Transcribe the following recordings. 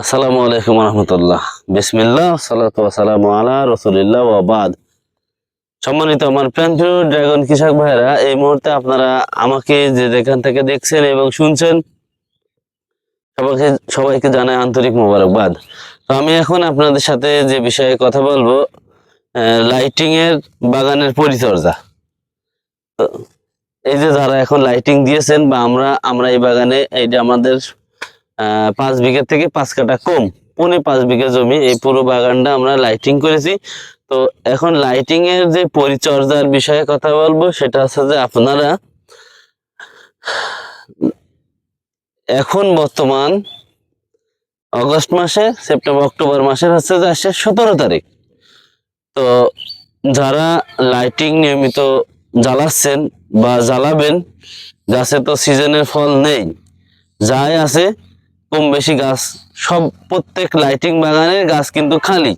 আসসালামু আলাইকুম রহমতুল্লাহ। বিসমিল্লাহ, সালাতু সালাম আলা রসুলিল্লাহ ওয়াবাদ সম্মানিত আমার প্রান্তীয় ড্রাগন কৃষক ভাইরা এই মুহূর্তে আপনারা আমাকে যে যেখান থেকে দেখছেন এবং শুনছেন, সবাইকে সবাইকে জানাই আন্তরিক মোবারকবাদ। তো আমি এখন আপনাদের সাথে যে বিষয়ে কথা বলব লাইটিং এর বাগানের পরিচর্যা। এই যে যারা এখন লাইটিং দিয়েছেন বা আমরা আমরা এই বাগানে এইটা আমাদের পাঁচ বিঘা থেকে পাঁচ কাঠা কম। পনে পাঁচ বিঘা জমি, এই পুরো বাগানটা আমরা লাইটিং করেছি। তো এখন লাইটিং এর যে পরিচর্যার বিষয়ে কথা বলব, সেটা হচ্ছে যে আপনারা এখন বর্তমান অগস্ট মাসে, সেপ্টেম্বর, অক্টোবর মাসের হচ্ছে যে আসছে সতেরো তারিখ। তো যারা লাইটিং নিয়মিত জ্বালাচ্ছেন বা জ্বালাবেন গাছে তো সিজনের ফল নেই, যাই আছে কম বেশি গাছ, সব প্রত্যেক লাইটিং বাগানের গাছ কিন্তু খালি।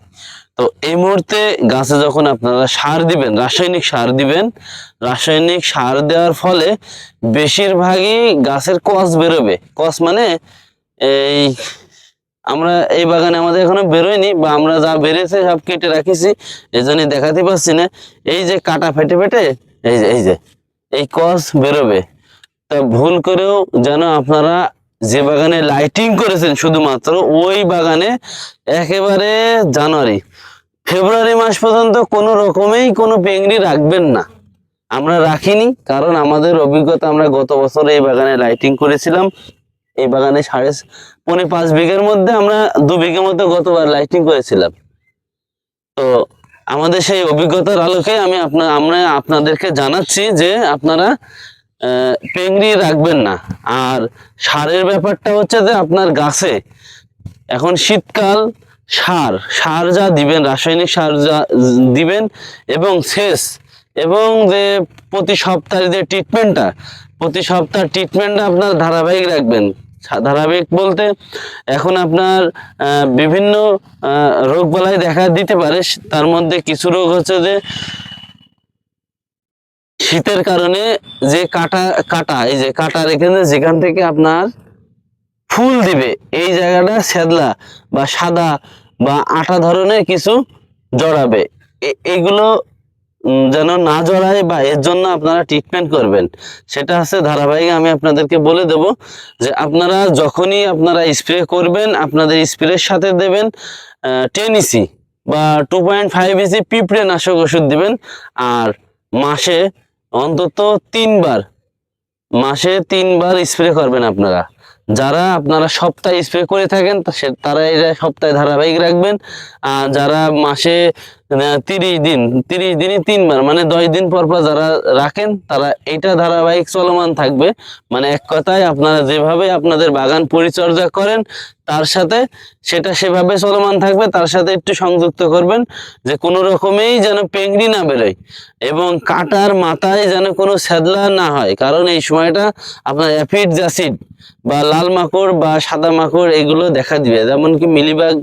তো এই মুহূর্তে গাছে যখন আপনারা সার দিবেন, রাসায়নিক সার দিবেন, রাসায়নিক সার দেওয়ার ফলে বেশিরভাগই গাছের কস বেরোবে। কস মানে এই আমরা এই বাগানে আমাদের এখনও বেরোয়নি বা আমরা যা বেরিয়েছে সব কেটে রাখিছি, এই জন্যই দেখাতে পারছি না। এই যে কাটা ফেটে ফেটে, এই যে এই যে, এই কস বেরোবে। তা ভুল করেও যেন আপনারা যে বাগানে লাইটিং করেছেন শুধুমাত্র, ওই বাগানে একেবারে জানুয়ারি। ফেব্রুয়ারি মাস পর্যন্ত কোনো রকমেই কোনো পেংড়ি রাখবেন না। আমরা রাখিনি, কারণ আমাদের অভিজ্ঞতা, আমরা গত বছর এই বাগানে লাইটিং করেছিলাম। এই বাগানে সাড়ে পৌনে পাঁচ বিঘের মধ্যে আমরা দু বিঘের মধ্যে গতবার লাইটিং করেছিলাম। তো আমাদের সেই অভিজ্ঞতার আলোকে আমি আপনার আমরা আপনাদেরকে জানাচ্ছি যে আপনারা পেংড়ি রাখবেন না। আর সারের ব্যাপারটা হচ্ছে যে আপনার গাছে এখন শীতকাল, সার সার যা দিবেন, রাসায়নিক সার যা দিবেন এবং সেচ এবং যে প্রতি সপ্তাহে যে ট্রিটমেন্টটা প্রতি সপ্তাহ ট্রিটমেন্টটা আপনার ধারাবাহিক রাখবেন। ধারাবাহিক বলতে এখন আপনার বিভিন্ন রোগ বালাই দেখা দিতে পারে। তার মধ্যে কিছু রোগ হচ্ছে যে শীতের কারণে যে কাটা কাটা, এই যে কাটার এখানে যেখান থেকে আপনার ফুল দিবে, এই জায়গাটা সেদলা বা সাদা বা আটা ধরনের কিছু জড়াবে। এগুলো যেন না জড়ায় বা এর জন্য আপনারা ট্রিটমেন্ট করবেন। সেটা হচ্ছে ধারাবাহিক, আমি আপনাদেরকে বলে দেব যে আপনারা যখনই আপনারা স্প্রে করবেন, আপনাদের স্প্রের সাথে দেবেন টেন ইসি বা টু পয়েন্ট ফাইভ ইসি পিঁপড়ে নাশক ওষুধ দিবেন। আর মাসে অন্তত তিনবার, মাসে তিনবার স্প্রে করবেন আপনারা। যারা আপনারা সপ্তাহে স্প্রে করে থাকেন তারা এটা সপ্তাহে ধারাবাহিক রাখবেন। আর যারা মাসে তিরিশ দিন, তিরিশ দিনই তিনবার মানে দশ দিন পর পর যারা রাখেন, তারা এটা ধারাবাহিক চলমান থাকবে। মানে এক কথায় আপনারা যেভাবে আপনাদের বাগান পরিচর্যা করেন তার সাথে সেটা সেভাবে চলমান থাকবে, তার সাথে একটু সংযুক্ত করবেন যে কোনো রকমেই যেন পেংড়ি না বেরোয় এবং কাটার মাথায় যেন কোনো স্যাদলা না হয়। কারণ এই সময়টা আপনার অ্যাফিড জাসিড বা লাল মাকড় বা সাদা মাকড় এগুলো দেখা দিবে। যেমন কি মিলিবাগ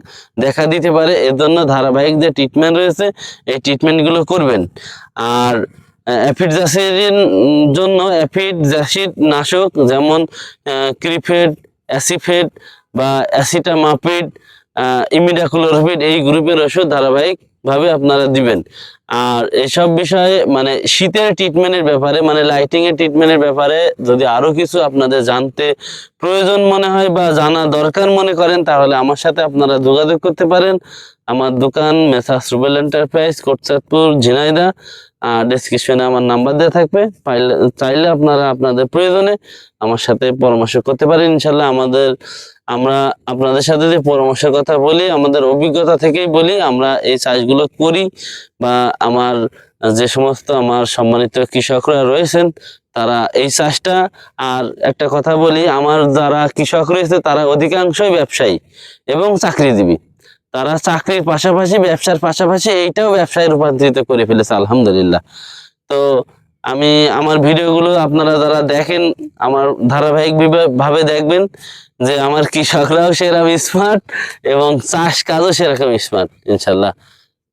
দেখা দিতে পারে, এর জন্য ধারাবাহিক যে ট্রিটমেন্ট রয়েছে, এই ট্রিটমেন্টগুলো করবেন। আর অ্যাফিড জাসিডের জন্য অ্যাফিড জাসিড নাশক যেমন ক্রিফেড, অ্যাসিফেড বা অ্যাসিটামাপিড ইমিডাকুলোরফিড এই গ্রুপের ওষুধ ধারাবাহিক ভাবে আপনারা দিবেন। আর এসব বিষয়ে মানে শীতের ট্রিটমেন্টের ব্যাপারে মানে লাইটিং এর ট্রিটমেন্টের ব্যাপারে যদি আরও কিছু আপনাদের জানতে প্রয়োজন মনে হয় বা জানা দরকার মনে করেন, তাহলে আমার সাথে আপনারা যোগাযোগ করতে পারেন। আমার দোকান মেসাস রুবেল এন্টারপ্রাইজ কোটচাঁদপুর ঝিনাইদা। আর ডিসক্রিপশনে আমার নাম্বার দেওয়া থাকবে। চাইলে আপনারা আপনাদের প্রয়োজনে আমার সাথে পরামর্শ করতে পারেন। ইনশাল্লাহ আমাদের আমরা আপনাদের সাথে যে পরামর্শের কথা বলি, আমাদের অভিজ্ঞতা থেকেই বলি, আমরা এই চাষগুলো করি বা আমার যে সমস্ত আমার সম্মানিত কৃষকরা রয়েছেন, তারা এই চাষটা। আর একটা কথা বলি, আমার যারা কৃষক রয়েছে, তারা অধিকাংশই ব্যবসায়ী এবং চাকরিজীবী। তারা চাকরির পাশাপাশি, ব্যবসার পাশাপাশি এইটাও ব্যবসায় রূপান্তরিত করে ফেলেছে, আলহামদুলিল্লাহ। তো আমি আমার ভিডিওগুলো আপনারা যারা দেখেন, আমার ধারাবাহিক ভাবে দেখবেন যে আমার কৃষকরাও সেরকম স্মার্ট এবং চাষ কাজও সেরকম স্মার্ট ইনশাল্লাহ।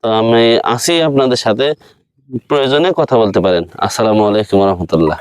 তো আমি আসি আপনাদের সাথে, প্রয়োজনে কথা বলতে পারেন। আসসালামু আলাইকুম রহমতুল্লাহ।